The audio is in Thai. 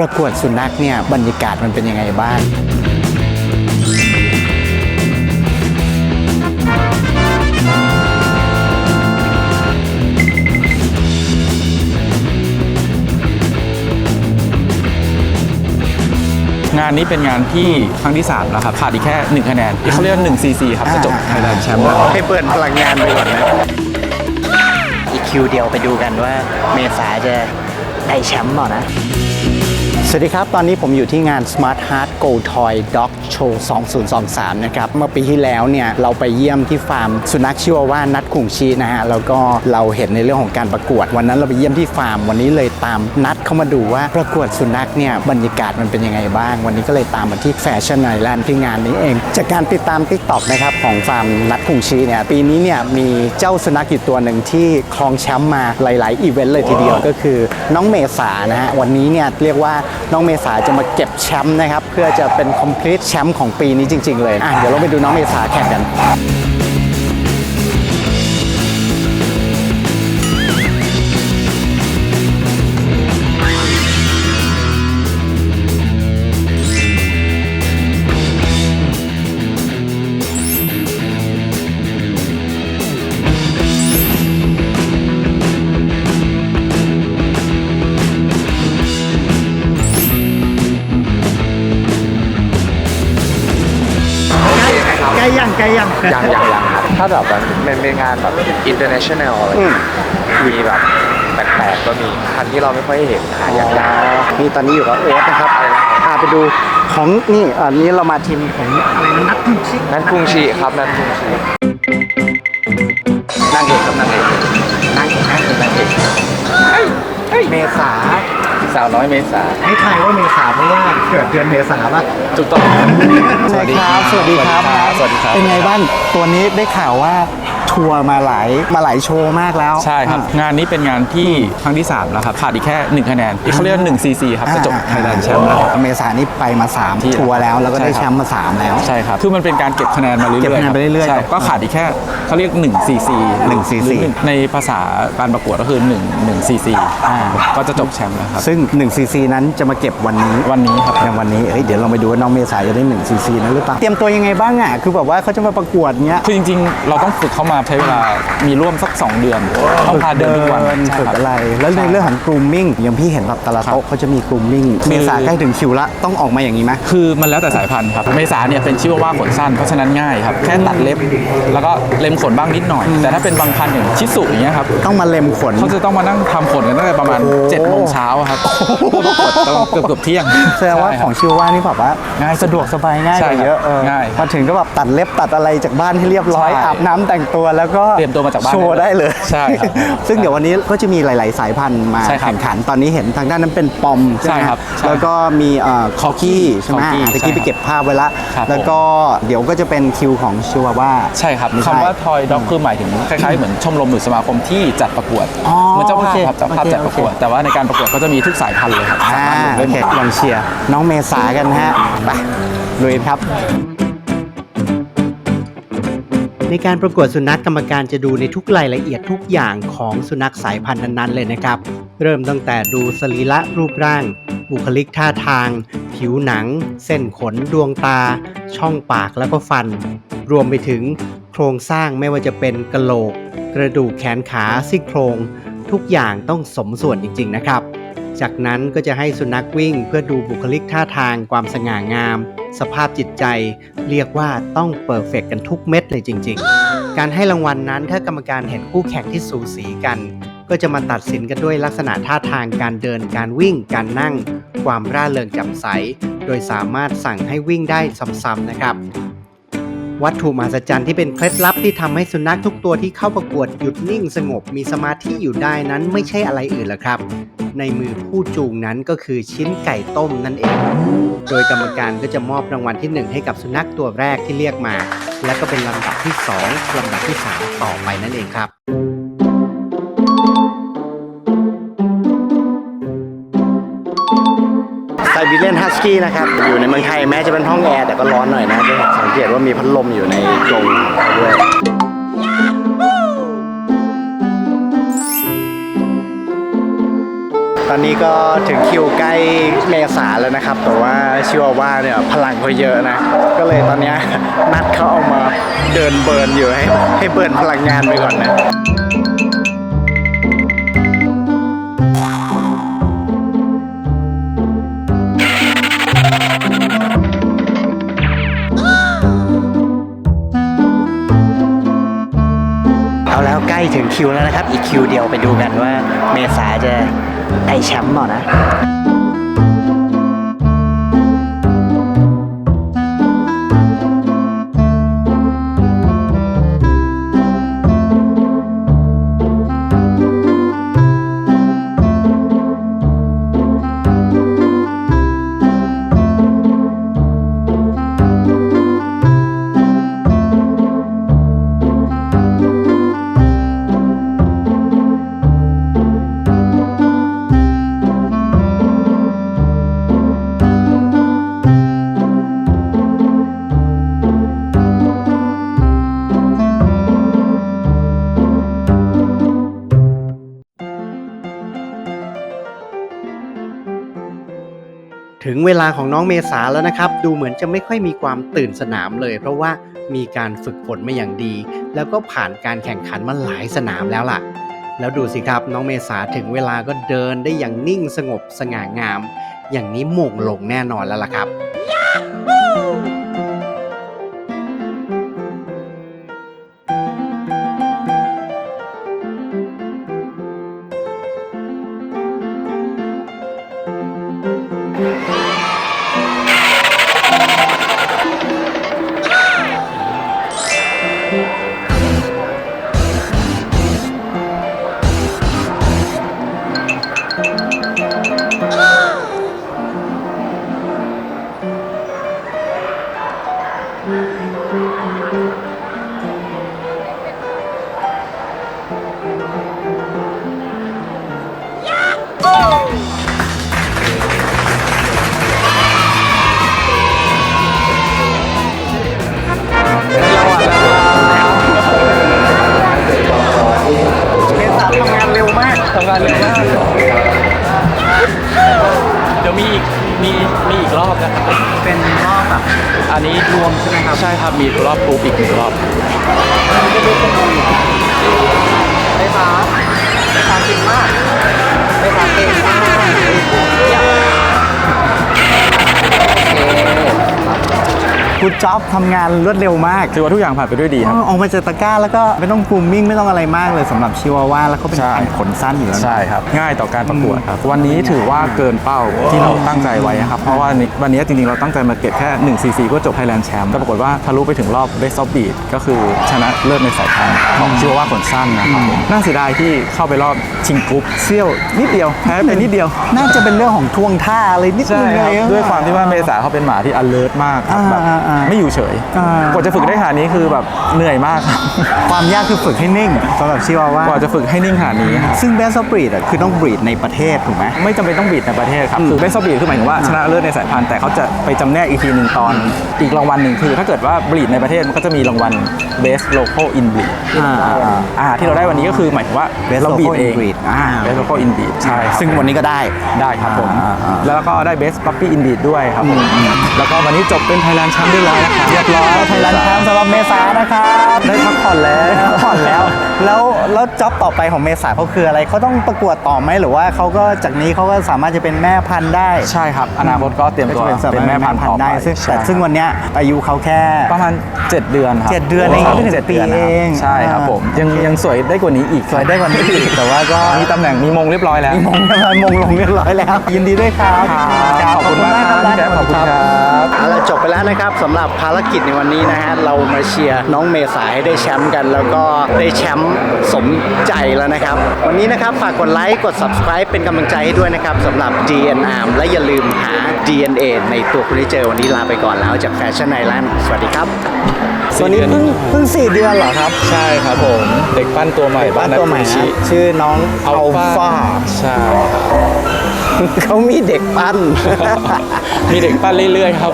ประกวดสุนัขเนี่ยบรรยากาศมันเป็นยังไงบ้างงานนี้เป็นงานที่ครั้งที่ 3 แล้วครับขาดอีกแค่ 1 คะแนนที่เขาเรียกว่า1 CC ครับ จะจบไทยแลนด์แชมป์แล้วให้เปิดพลังงานไปก่อนนะ อีกคิวเดียวไปดูกันว่าเมษาจะได้แชมป์เปล่านะ สวัสดีครับ ตอนนี้ผมอยู่ที่งาน Smart Heart Go Toy Dog Show 2023 นะครับ เมื่อปีที่แล้วเนี่ย เราไปเยี่ยมที่ฟาร์มสุนัขชิวาว่านัดขุงชีนะฮะ แล้วก็เราเห็นในเรื่องของการประกวด วันนั้นเราไปเยี่ยมที่ฟาร์ม วันนี้เลย ตามนัดเข้ามาดูว่าประกวดสุนัขเนี่ยบรรยากาศมันเป็นยังไงบ้าง วันนี้ก็เลยตามมาที่แฟชั่นไอแลนด์ที่งานนี้เอง จากการติดตาม Tik t o k นะครับของฟาร์มนัดขุงชีเนี่ยปีนี้เนี่ยมีเจ้าสุนัขอยู่ตัวหนึ่งที่ครองแชมป์มาหลาย ๆ อีเวนต์เลยทีเดียวก็คือน้องเมษานะฮะวันนี้เนี่ยเรียกว่าน้องเมษาจะมาเก็บแชมป์นะครับเพื่อจะเป็น complete แชมป์ของปีนี้จริง ๆ เลยอะเดี๋ยวเราไปดูน้องเมษาแข่งกัน ยังใกล้ยังยังยังยังครับ ถ้าแบบมันเป็นเป็นงานแบบ international อะไรอืมมีแบบแปลกๆก็มีพันธุ์ที่เราไม่ค่อยเห็นหายากนี่ตอนนี้อยู่กับโอ๊ตนะครับพาไปดูของนี่อันนี้เรามาทีมของอะไรนะนักขุงชีๆนั่นคุงชีครับนั่นคุงชีนางเอกครับนางเอกนางเอกนะคือนางเอกเมษา สาวน้อยเมษาให้ทายว่าเมษาเพราะว่าเกิดเดือนเมษาป่ะถูกต้องสวัสดีครับ สวัสดีครับ สวัสดีครับ เป็นไงบ้าง ตัวนี้ได้ข่าวว่า ทัวร์มาหลายมาหลายโชว์มากแล้ว ใช่ครับ งานนี้เป็นงานที่ครั้งที่ 3 แล้วครับขาดอีกแค่ 1 คะแนนที่เขาเรียกว่า1 CC ครับจะจบไทยแลนด์แชมป์แล้วเมษานี่ไปมา3ที่ทัวร์แล้ว แล้วก็ได้ใช่ครับแชมป์มา 3 แล้ว ใช่ครับ คือมันเป็นการเก็บคะแนนมาเรื่อยๆเก็บคะแนนไปเรื่อยๆใช่ก็ขาดอีกแค่เขาเรียก1 CC 1 CC หรือในภาษาการประกวดก็คือ1 1 CC อ่าก็จะจบแชมป์แล้วครับซึ่ง1 cc นั้นจะมาเก็บวันนี้วันนี้ครับในวันนี้เอ้ยเดี๋ยวเราไปดูว่าน้องเมษาจะได้1 cc นั้นหรือเปล่าเตรียมตัวยังไงบ้างอะคือแบบว่าเขาจะมาประกวดเงี้ยคือจริงๆ เราต้องฝึกเข้ามาใช้เวลามีร่วมสัก 2 เดือนต้องพาเดินทุกวันใช่ฝึกครับ อะไร แล้วในเรื่องของ grooming อย่างพี่เห็นแบบแต่ละโต๊ะเขาจะมี grooming คือ เมษาใกล้ถึงคิวละต้องออกมาอย่างนี้ไหม คือมันแล้วแต่สายพันธุ์ครับเมษาเนี่ยเป็นชิวาว่าขนสั้นเพราะฉะนั้นง่ายครับแค่ตัดเล็บ แล้วก็เล็มขนบ้างนิดหน่อย แต่ถ้าเป็นบางพันธุ์อย่างชิสุอย่างเงี้ยครับต้องมาเล็มขน เขาจะต้องมานั่งทำขนกันตั้งแต่ประมาณโอ้7จ็ดโมงเช้าครับเพื่อประกวดตอนเกือบเกือบๆเที่ยงแสดงว่าใช่ขคองรับชิวว่านี่แบบว่าง่ายสุดสะดวกสบายง่ายกใช่ว่าครับเยอะเออง่ายมาถึงก็แบบตัดเล็บตัดอะไรจากบ้านให้เรียบร้อยใช่ อาบน้ำแต่งตัวแล้วก็เตรียมตัวมาจากบ้านโชว์ได้เลยใช่ครับซึ่งเดี๋ยววันนี้ก็จะมีหลาย ๆ สายพันธุ์มาใช่ครับแข่งขันตอนนี้เห็นทางด้านนั้นเป็นปอมใช่ไหมใช่ครับใช่แล้วก็มีคอกี้ใช่ไหม Corgi อะตะกี้ใช่ไปเก็บภาพไว้ละครับแล้วก็เดี๋ยวก็จะเป็นคิวของชิวาว่าใช่ครับไม่ใช่คำว่าทอยด็อกคือหมายถึงคล้าย ๆ เหมือนชมรมหรือสมาคมที่จัดประกวดอ๋อเหมือนเจ้าภาพโอเคครับเจ้าภาพโอเคจัดประกวด แต่ว่าในการประกวดก็จะมีทุกสายพันธุ์เลยครับสาอ่ามารถลงโอได้หเคมดลองเชียร์น้องเมษากันฮะไปลุยครับ ในการประกวดสุนัขกรรมการจะดูในทุกรายละเอียดทุกอย่างของสุนัขสายพันธุ์นั้นๆเลยนะครับ เริ่มตั้งแต่ดูสรีระรูปร่าง บุคลิกท่าทาง ผิวหนัง เส้นขน ดวงตา ช่องปากแล้วก็ฟัน รวมไปถึงโครงสร้างไม่ว่าจะเป็นกระโหลก กระดูกแขนขาซี่โครง ทุกอย่างต้องสมส่วนจริง ๆ นะครับ จากนั้นก็จะให้สุนัขวิ่งเพื่อดูบุคลิกท่าทางความสง่างาม สภาพจิตใจเรียกว่าต้องเปิร์เฟกกันทุกเม็ดเลยจริง ๆ การให้รางวัลนนั้นถ้ากรรมการเห็นคู่แข่งที่สูสีกัน ก็จะมาตัดสินกันด้วยลักษณะท่าทางการเดินการวิ่งการนั่ง ความร่าเริงแจ่มใส โดยสามารถสั่งให้วิ่งได้ซ้ำๆนะครับวัตถุมหัศจรรย์ที่เป็นเคล็ดลับที่ทำให้สุนัขทุกตัวที่เข้าประกวดหยุดนิ่งสงบมีสมาธิอยู่ได้นั้นไม่ใช่อะไรอื่นหรอกครับ ในมือผู้จูงนั้นก็คือชิ้นไก่ต้มนั่นเอง โดยกรรมการก็จะมอบรางวัลที่ 1 ให้กับสุนัขตัวแรกที่เรียกมา และก็เป็นลำดับที่ 2ลำดับที่ 3 ต่อไปนั่นเองครับไซบีเรียนฮัสกี้นะครับ อยู่ในเมืองไทยแม้จะเป็นห้องแอร์แต่ก็ร้อนหน่อยนะจะสังเกตว่ามีพัดลมอยู่ในกรงด้วย อนอนนี้ก็ถึงคิวใกล้เมษาแล้วนะครับ แต่ว่าชิวาว่าเนี่ยพลังเขาเยอะนะ ก็เลยตอนนี้นัดเขาเอามาเดินเบิร์นอยู่ให้ให้เบิร์นพลังงานไปก่อนนะเอาแล้วใกล้ถึงคิวแล้วนะครับ อีกคิวเดียวไปดูกันว่าเมษาจะ ได้แชมป์เปล่านะ งเวลาของน้องเมษาแล้วนะครับ ดูเหมือนจะไม่ค่อยมีความตื่นสนามเลย เพราะว่ามีการฝึกฝนมาอย่างดี แล้วก็ผ่านการแข่งขันมาหลายสนามแล้วล่ะ แล้วดูสิครับน้องเมษาถึงเวลาก็เดินได้อย่างนิ่งสงบสง่างาม อย่างนี้หม่งลงแน่นอนแล้วล่ะครับ ทำงานเร็วมาก ทำงานเร็วมาก เดี๋ยวมีอีก มีมีอีกรอบนะครับ เป็นรอบแบบอันนี้รวมใช่ไหมครับ ใช่ครับ มีรอบกรุ๊ปอีกหนึ่งรอบ คุณจ๊อบทำงานรวดเร็วมากถือว่าทุกอย่างผ่านไปด้วยดีครับ ออกมาจากตะกร้าแล้วก็ไม่ต้องกรูมมิ่งไม่ต้องอะไรมากเลยสำหรับชิวาว่าแล้วเขาเป็นใช่ พันธุ์ขนสั้นอยู่แล้วนะ ใช่ครับ ง่ายต่อการประกวดครับ วันนี้ถือว่าเกินเป้าที่เราตั้งใจไว้นะครับ เพราะว่านี่วันนี้จริงๆ เราตั้งใจมาเก็บแค่1 4 4ก็จบไทยแลนด์แชมป์แต่ปรากฏว่าทะลุไปถึงรอบ Best of Beat ก็คือชนะเลิศในสายพันธุ์ของชิวาว่าขนสั้นนะครับน่าเสียดายที่เข้าไปรอบชิงกรุ๊ปเซี่ยวนิดเดียวแพ้ไปนิดเดียว น่าจะเป็นเรื่องของท่วงท่าอะไรนิดนึใช่งครับเลยด้วยความที่ว่าเมษาเขาเป็นหมาที่ alert มากครับอ่าแบบอ่าอ่าไม่อยู่เฉยอ่ากว่าจะฝึกได้ขนาดนี้คือแบบเหนื่อยมากครับความยากคือฝึกให้นิ่งสำหรับชิวาว่ากว่าจะฝึกให้นิ่งขนาดนี้ครับซึ่งเบสบรีดอะคือต้องบรีดในประเทศถูกไหมไม่จำเป็นต้องบีดในประเทศครับคือเบสบีดคือหมายถึงว่าชนะเลิศในสายพันธุ์แต่เขาจะไปจำแนกอีกทีหนึ่งตอนอีกรางวัลหนึ่งคือ ถ้าเกิดว่าบีดในประเทศมันก็จะมีรางวัล Best Local In Breed อ่าอ่าอ่าอ่าที่เราได้วันนี้ก็คือหมายถึงว่า Best เราบีด Local เอง In Breed อ่า Best Local In Breed ใช่ครับซึ่งวันนี้ก็ได้ได้ครับผมอ่าอ่าแล้วก็ได้ Best Puppy In Breed ด้วยครับผมแล้วก็วันนี้จบเป็น Thailand Champ เรียบร้อยนะครับเรียบร้อยไทยแลนด์แชมป์สำหรับเมษานะครับได้พักผ่อนแล้วได้พักผ่อนแล้ว แล้วแล้วจ็อบต่อไปของเมษาเขาคืออะไรเขาต้องประกวดต่อไหมหรือว่าเขาก็จากนี้เขาก็สามารถจะเป็นแม่พันธุ์ได้ใช่ครับ อนาคตก็เตรียมตัวก็จะเป็นแม่พันธุ์ต่อไปได้ซึ่งใช่แต่ซึ่งวันเนี้ยอายุเขาแค่ ประมาณ 7 เดือนครับเจ็ดเดือนเองไม่ถึงจ็ดปีดืนนะครับเองใช่ครับผมอ่ายัยังยังสวยได้กว่านี้อีกสวยได้กว่านี้อีกแต่ว่าก็มีตำแหน่งมีมงเรียบร้อยแล้วมงมงลงเรียบร้อยแล้ว ยินดีด้วยครับครับขอบคุณมากครับพี่แจ๊คขอบคุณครับเอาละจบไปแล้วนะครับสำหรับภารกิจในวันนี้นะฮะเรามาเชียร์น้องเมษาให้ได้แชมป์กัน แล้วก็ได้แชมป์สมใจแล้วนะครับ วันนี้นะครับฝากกดไลค์กด subscribe เป็นกำลังใจให้ด้วยนะครับสำหรับ DNR และอย่าลืมหา DNA ในตัวคุณให้เจอวันนี้ลาไปก่อนแล้วจากแฟชั่นไอแลนด์สวัสดีครับสี่วันนี้เดือนเพิ่งเพิ่งสี่เดือนเหรอครับ ใช่ครับผม เด็กปั้นตัวใหม่บ้านนัทตัวใหม่ฟูชินะชื่อน้องอัลฟาใช่ครับเขามีเด็กปั้น มีเด็กปั้นเรื่อยๆครับ